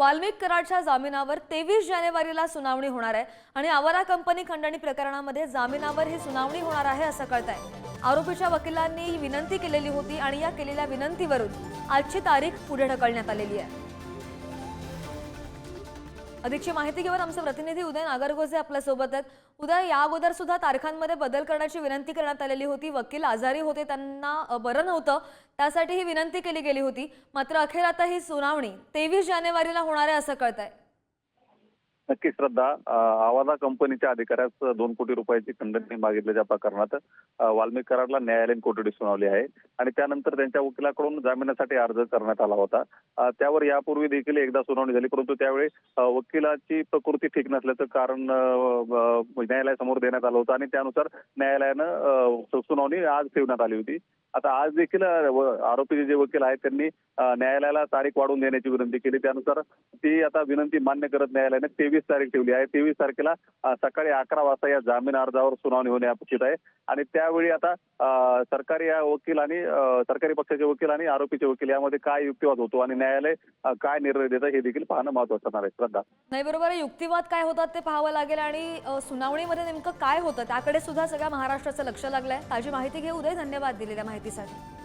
वाल्मिक कराडच्या जामिनावर तेवीस जानेवारीला सुनावणी होणार आहे आणि आवारा कंपनी खंडणी प्रकरणामध्ये जामिनावर ही सुनावणी होणार आहे असं कळत आहे आरोपीच्या वकिलांनी ही विनंती केलेली होती आणि या केलेल्या विनंतीवरून आजची तारीख पुढे ढकलण्यात आलेली आहे. अधिकची माहिती घेऊन आमचे प्रतिनिधी उदय नागरगोजे आपल्यासोबत आहेत. उदय या अगोदर सुद्धा तारखांमध्ये बदल करण्याची विनंती करण्यात आलेली होती. वकील आजारी होते त्यांना बरं नव्हतं. त्यासाठी ही विनंती केली गेली होती. मात्र अखेर आता ही सुनावणी तेवीस जानेवारीला होणार आहे असं कळत आहे नक्की श्रद्धा. आवाजा कंपनीच्या अधिकाऱ्यास दोन कोटी रुपयाची खंडणी मागितल्याच्या प्रकरणात अं, वाल्मिक कराडला न्यायालयीन कोठडी सुनावली आहे आणि त्यानंतर त्यांच्या वकिलाकडून जामिनासाठी अर्ज करण्यात आला होता. त्यावर यापूर्वी देखील एकदा सुनावणी झाली परंतु त्यावेळी वकिलाची प्रकृती ठीक नसल्याचं कारण न्यायालयासमोर देण्यात आलं होतं आणि त्यानुसार न्यायालयानं सुनावणी आज ठेवण्यात आली होती. आता आज देखील आरोपीचे जे वकील आहेत त्यांनी न्यायालयाला तारीख वाढवून देण्याची विनंती केली. त्यानुसार ती आता विनंती मान्य करत न्यायालयाने तेवीस तारीख ठेवली आहे. तेवीस तारखेला सकाळी अकरा वाजता या जामीन अर्जावर सुनावणी होणे अपेक्षित आहे. आणि त्यावेळी आता सरकारी या वकील आणि सरकारी पक्षाचे वकील आणि आरोपीचे वकील यामध्ये काय युक्तिवाद होतो आणि न्यायालय काय निर्णय देतं हे देखील पाहणं महत्वाचं असणार आहे. श्रद्धा. नाही बरोबर आहे, युक्तिवाद काय होतात ते पाहावं लागेल आणि सुनावणीमध्ये नेमकं काय होतं? त्याकडे सुद्धा सगळ्या महाराष्ट्राचं लक्ष लागलंय. ताजी माहिती घेऊ दे. धन्यवाद दिलेल्या माहितीसाठी